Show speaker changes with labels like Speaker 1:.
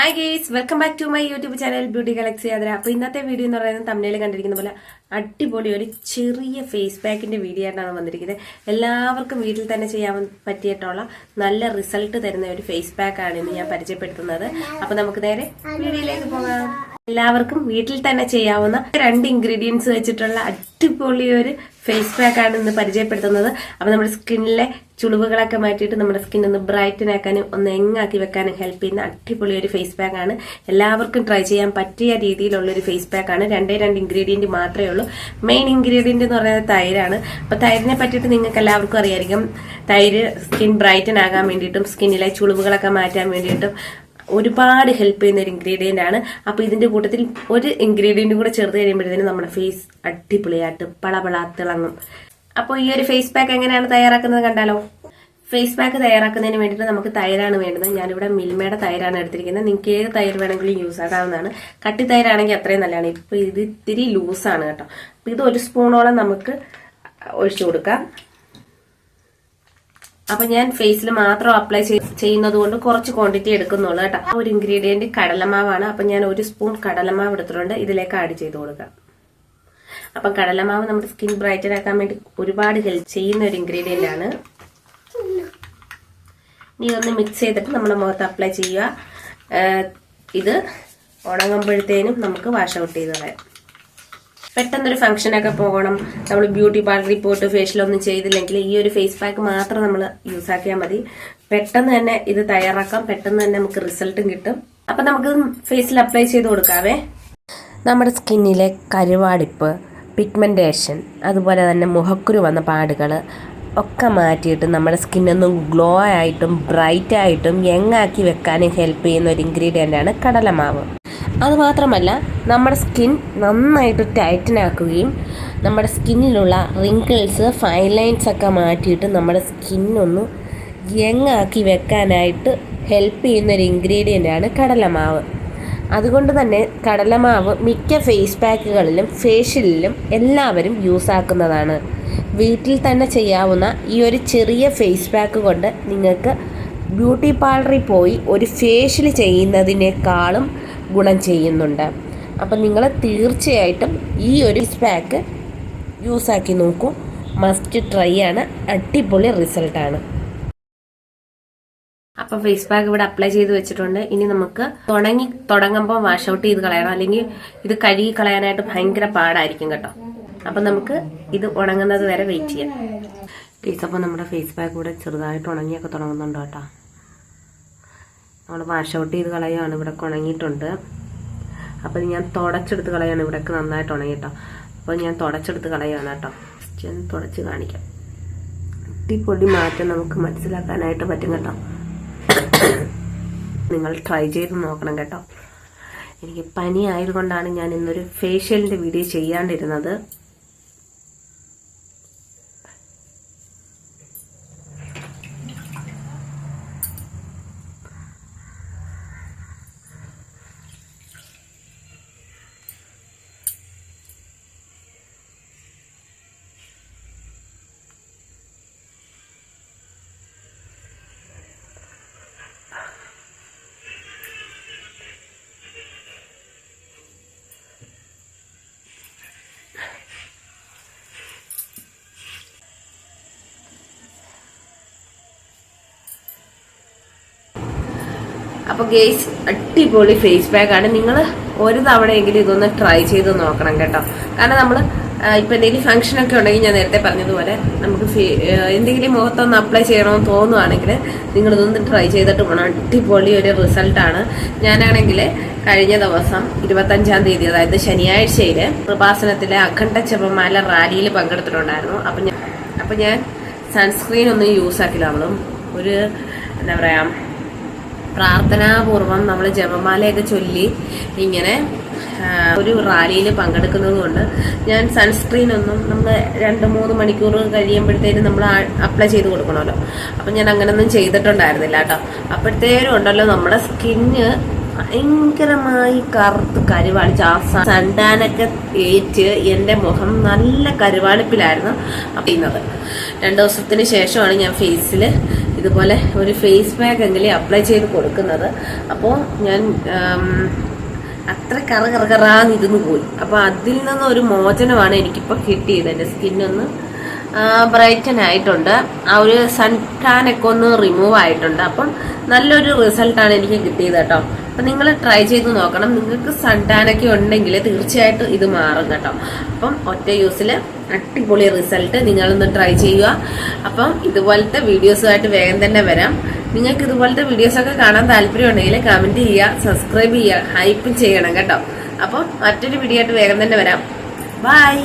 Speaker 1: Hi guys welcome back to my YouTube channel beauty galaxy Adhara അപ്പോൾ ഇന്നത്തെ video എന്ന് പറയുന്നത് തമിഴിൽ കണ്ടിരിക്കുന്ന പോലെ അടിപൊളി ഒരു ചെറിയ ഫേസ് പാക്കിന്റെ വീഡിയോ ആയിട്ടാണ് വന്നിരിക്കുന്നത്. എല്ലാവർക്കും വീട്ടിൽ തന്നെ ചെയ്യാൻ പറ്റിയിട്ടുള്ള നല്ല റിസൾട്ട് തരുന്ന ഒരു ഫേസ് പാക്കാണ് ആണ് ഇന്ന് ഞാൻ പരിചയപ്പെടുത്തുന്നത്. അപ്പോൾ നമുക്ക് നേരെ വീഡിയോയിലേക്ക് പോകാം. എല്ലാവർക്കും വീട്ടിൽ തന്നെ ചെയ്യാവുന്ന രണ്ട് ഇൻഗ്രീഡിയൻസ് വെച്ചിട്ടുള്ള അടിപൊളി ഒരു ഫേസ് പാക്ക് ആണ് ഇന്ന് പരിചയപ്പെടുത്തുന്നത്. അപ്പൊ നമ്മുടെ സ്കിന്നിലെ ചുളിവുകളൊക്കെ മാറ്റിയിട്ട് നമ്മുടെ സ്കിൻ ഒന്ന് ബ്രൈറ്റൻ ആക്കാനും ഒന്ന് എങ്ങാക്കി വെക്കാനും ഹെൽപ്പ് ചെയ്യുന്ന അടിപൊളി ഒരു ഫേസ് പാക്ക് ആണ്. എല്ലാവർക്കും ട്രൈ ചെയ്യാൻ പറ്റിയ രീതിയിലുള്ള ഒരു ഫേസ് പാക്ക് ആണ്. രണ്ടേ രണ്ട് ഇൻഗ്രീഡിയന്റ് മാത്രമേ ഉള്ളൂ. മെയിൻ ഇൻഗ്രീഡിയന്റ് എന്ന് പറയുന്നത് തൈരാണ്. അപ്പൊ തൈരിനെ പറ്റിയിട്ട് നിങ്ങൾക്ക് എല്ലാവർക്കും അറിയായിരിക്കും. തൈര് സ്കിൻ ബ്രൈറ്റൻ ആകാൻ വേണ്ടിയിട്ടും സ്കിന്നിലെ ചുളിവുകളൊക്കെ മാറ്റാൻ വേണ്ടിയിട്ടും ഒരുപാട് ഹെൽപ്പ് ചെയ്യുന്ന ഒരു ഇൻഗ്രീഡിയന്റ് ആണ്. അപ്പോൾ ഇതിന്റെ കൂട്ടത്തിൽ ഒരു ഇൻഗ്രീഡിയന്റ് കൂടെ ചേർത്ത് കഴിയുമ്പോഴത്തേനും നമ്മുടെ ഫേസ് അടിപൊളിയായിട്ട് പളപള തിളങ്ങും അപ്പോൾ ഈ ഒരു ഫേസ് പാക്ക് എങ്ങനെയാണ് തയ്യാറാക്കുന്നത് കണ്ടാലോ? ഫേസ് പാക്ക് തയ്യാറാക്കുന്നതിന് വേണ്ടിയിട്ട് നമുക്ക് തൈരാണ് വേണ്ടത്. ഞാനിവിടെ മിൽമയുടെ തൈരാണ് എടുത്തിരിക്കുന്നത്. നിങ്ങൾക്ക് ഏത് തൈര് വേണമെങ്കിലും യൂസ് ആക്കാവുന്നതാണ്. കട്ടി തൈരാണെങ്കിൽ അത്രയും നല്ലതാണ്. ഇപ്പോൾ ഇത് ഇത്തിരി ലൂസാണ് കേട്ടോ. അപ്പോൾ ഇത് ഒരു സ്പൂണോളം നമുക്ക് ഒഴിച്ചു കൊടുക്കാം. അപ്പൊ ഞാൻ ഫേസിൽ മാത്രം അപ്ലൈ ചെയ്യുന്നത് കൊണ്ട് കുറച്ച് ക്വാണ്ടിറ്റി എടുക്കുന്നുള്ളൂ കേട്ടോ. ആ ഒരു ഇൻഗ്രീഡിയന്റ് കടലമാവാണ്. അപ്പൊ ഞാൻ ഒരു സ്പൂൺ കടലമാവ് എടുത്തിട്ടുണ്ട്. ഇതിലേക്ക് ആഡ് ചെയ്ത് കൊടുക്കാം. അപ്പൊ കടലമാവ് നമ്മുടെ സ്കിൻ ബ്രൈറ്റൻ ആക്കാൻ വേണ്ടി ഒരുപാട് ഹെൽപ്പ് ചെയ്യുന്ന ഒരു ഇൻഗ്രീഡിയന്റ് ആണ്. ഇനി ഒന്ന് മിക്സ് ചെയ്തിട്ട് നമ്മുടെ മുഖത്ത് അപ്ലൈ ചെയ്യുക. ഇത് ഉണങ്ങുമ്പോഴത്തേനും നമുക്ക് വാഷ് ഔട്ട് ചെയ്ത് കളയാം. പെട്ടെന്നൊരു ഫംഗ്ഷനൊക്കെ പോകണം. നമ്മൾ ബ്യൂട്ടി പാർലറിൽ പോയിട്ട് ഫേഷ്യലൊന്നും ചെയ്തില്ലെങ്കിൽ ഈ ഒരു ഫേസ് പാക്ക് മാത്രം നമ്മൾ യൂസ് ആക്കിയാൽ മതി. പെട്ടെന്ന് തന്നെ ഇത് തയ്യാറാക്കാം. പെട്ടെന്ന് തന്നെ നമുക്ക് റിസൾട്ടും കിട്ടും. അപ്പൊ നമുക്ക് ഫേസിൽ അപ്ലൈ ചെയ്ത് കൊടുക്കാവേ. നമ്മുടെ സ്കിന്നിലെ കരുവാടിപ്പ് പിഗ്മെന്റേഷൻ അതുപോലെ തന്നെ മുഖക്കുരു വന്ന പാടുകൾ ഒക്കെ മാറ്റിയിട്ട് നമ്മുടെ സ്കിന്നൊന്നും ഗ്ലോ ആയിട്ടും ബ്രൈറ്റ് ആയിട്ടും യങ്ങാക്കി വെക്കാനും ഹെൽപ്പ് ചെയ്യുന്ന ഒരു ഇൻഗ്രീഡിയന്റ് ആണ് കടലമാവ്. അതുമാത്രമല്ല നമ്മുടെ സ്കിൻ നന്നായിട്ട് ടൈറ്റൻ ആക്കുകയും നമ്മുടെ സ്കിന്നിലുള്ള റിങ്കിൾസ് ഫൈൻ ലൈൻസ് ഒക്കെ മാറ്റിയിട്ട് നമ്മുടെ സ്കിന്നൊന്ന് യങ്ങാക്കി വെക്കാനായിട്ട് ഹെൽപ്പ് ചെയ്യുന്ന ഒരു ഇൻഗ്രീഡിയന്റാണ് കടലമാവ്. അതുകൊണ്ട് തന്നെ കടലമാവ് മിക്ക ഫേസ് പാക്കുകളിലും ഫേഷ്യലിലും എല്ലാവരും യൂസ് ആക്കുന്നതാണ്. വീട്ടിൽ തന്നെ ചെയ്യാവുന്ന ഈ ഒരു ചെറിയ ഫേസ് പാക്ക് കൊണ്ട് നിങ്ങൾക്ക് ബ്യൂട്ടി പാർലറിൽ പോയി ഒരു ഫേഷ്യൽ ചെയ്യുന്നതിനേക്കാളും ഗുണം ചെയ്യുന്നുണ്ട്. അപ്പം നിങ്ങൾ തീർച്ചയായിട്ടും ഈ ഒരു പാക്ക് യൂസാക്കി നോക്കൂ. മസ്റ്റ് ട്രൈ ആണ്. അടിപൊളി റിസൾട്ടാണ് അപ്പൊ ഫേസ് പാക്ക് ഇവിടെ അപ്ലൈ ചെയ്ത് വെച്ചിട്ടുണ്ട്. ഇനി നമുക്ക് തുടങ്ങി തുടങ്ങുമ്പോൾ വാഷ് ഔട്ട് ചെയ്ത് കളയണം. അല്ലെങ്കിൽ ഇത് കഴുകി കളയാനായിട്ട് ഭയങ്കര പാടായിരിക്കും കേട്ടോ. അപ്പൊ നമുക്ക് ഇത് ഉണങ്ങുന്നത് വരെ വെയിറ്റ് ചെയ്യാം. ടീച്ചർ അപ്പോൾ നമ്മുടെ ഫേസ് പാക്ക് ഇവിടെ ചെറുതായിട്ട് ഉണങ്ങിയൊക്കെ തുടങ്ങുന്നുണ്ടോ കേട്ടോ. നമ്മൾ വാഷ് ഔട്ട് ചെയ്ത് കളയുകയാണ് ഇവിടെ ഉണങ്ങിയിട്ടുണ്ട്. അപ്പോൾ ഞാൻ തുടച്ചെടുത്ത് കളയാണ്. ഇവിടെയൊക്കെ നന്നായിട്ട് ഉണങ്ങിട്ടോ. അപ്പോൾ ഞാൻ തുടച്ചെടുത്ത് കളയാണ് കേട്ടോ. ഞാൻ തുടച്ച് കാണിക്കാം. അടിപൊളി മാറ്റം നമുക്ക് മനസ്സിലാക്കാനായിട്ട് പറ്റും കേട്ടോ. നിങ്ങൾ ട്രൈ ചെയ്ത് നോക്കണം കേട്ടോ. എനിക്ക് പനി ആയതുകൊണ്ടാണ് ഞാൻ ഇന്നൊരു ഫേഷ്യലിന്റെ വീഡിയോ ചെയ്യാണ്ടിരുന്നത്. അപ്പൊ ഗേസ് അടിപൊളി ഫേസ് പാക്ക് ആണ്. നിങ്ങൾ ഒരു തവണയെങ്കിലും ഇതൊന്ന് ട്രൈ ചെയ്ത് നോക്കണം കേട്ടോ. കാരണം നമ്മൾ ഇപ്പൊ എന്തെങ്കിലും ഫംഗ്ഷൻ ഒക്കെ ഉണ്ടെങ്കിൽ ഞാൻ നേരത്തെ പറഞ്ഞതുപോലെ നമുക്ക് എന്തെങ്കിലും മുഖത്തൊന്ന് അപ്ലൈ ചെയ്യണമെന്ന് തോന്നുവാണെങ്കിൽ നിങ്ങൾ ഇതൊന്ന് ട്രൈ ചെയ്തിട്ട് പോകണം അടിപൊളി ഒരു റിസൾട്ടാണ് ഞാനാണെങ്കിൽ കഴിഞ്ഞ ദിവസം ഇരുപത്തഞ്ചാം തീയതി അതായത് ശനിയാഴ്ചയിൽ കൃപാസനത്തിലെ അഖണ്ഡ ചെപ്പമാല റാലിയിൽ പങ്കെടുത്തിട്ടുണ്ടായിരുന്നു. അപ്പം ഞാൻ അപ്പം ഞാൻ സൺസ്ക്രീൻ ഒന്നും യൂസ് ആക്കില്ല നമ്മളും ഒരു എന്താ പറയാ പ്രാർത്ഥനാപൂർവം നമ്മൾ ജപമാലയൊക്കെ ചൊല്ലി ഇങ്ങനെ ഒരു റാലിയിൽ പങ്കെടുക്കുന്നത് കൊണ്ട് ഞാൻ സൺസ്ക്രീൻ ഒന്നും നമ്മൾ രണ്ട് മൂന്ന് മണിക്കൂർ കഴിയുമ്പോഴത്തേനും നമ്മൾ അപ്ലൈ ചെയ്ത് കൊടുക്കണമല്ലോ. അപ്പം ഞാൻ അങ്ങനെയൊന്നും ചെയ്തിട്ടുണ്ടായിരുന്നില്ല കേട്ടോ. അപ്പോഴത്തേനും ഉണ്ടല്ലോ നമ്മുടെ സ്കിന്ന് ഭയങ്കരമായി കറുത്ത് കരുവാളിച്ച് ആ സണ്ടാനൊക്കെ ഏറ്റ് എന്റെ മുഖം നല്ല കരുവാളിപ്പിലായിരുന്നു അറിയുന്നത് രണ്ട് ദിവസത്തിന് ശേഷമാണ് ഞാൻ ഫേസിൽ ഇതുപോലെ ഒരു ഫേസ് പാക്ക് എങ്കിലും അപ്ലൈ ചെയ്ത് കൊടുക്കുന്നത്. അപ്പോൾ ഞാൻ അത്ര കറ കറ കറാന്ന് ഇരുന്ന് പോയി. അപ്പോൾ അതിൽ നിന്നൊരു മോചനമാണ് എനിക്കിപ്പോൾ കിട്ടിയത്. എന്റെ സ്കിന്നൊന്ന് ബ്രൈറ്റൻ ആയിട്ടുണ്ട്. ആ ഒരു സൺ ടാൻ ഒക്കെ ഒന്ന് റിമൂവ് ആയിട്ടുണ്ട്. അപ്പം നല്ലൊരു റിസൾട്ടാണ് എനിക്ക് കിട്ടിയത് കേട്ടോ. അപ്പം നിങ്ങൾ ട്രൈ ചെയ്ത് നോക്കണം. നിങ്ങൾക്ക് സൺ ടാൻ ഒക്കെ ഉണ്ടെങ്കിൽ തീർച്ചയായിട്ടും ഇത് മാറും കേട്ടോ. അപ്പം ഒറ്റ യൂസിൽ അടിപൊളി റിസൾട്ട് നിങ്ങളൊന്ന് ട്രൈ ചെയ്യുക. അപ്പം ഇതുപോലത്തെ വീഡിയോസുമായിട്ട് വേഗം തന്നെ വരാം. നിങ്ങൾക്ക് ഇതുപോലത്തെ വീഡിയോസൊക്കെ കാണാൻ താല്പര്യമുണ്ടെങ്കിൽ കമന്റ് ചെയ്യുക സബ്സ്ക്രൈബ് ചെയ്യുക ഹൈപ്പ് ചെയ്യണം കേട്ടോ. അപ്പം മറ്റൊരു വീഡിയോ ആയിട്ട് വേഗം തന്നെ വരാം. ബൈ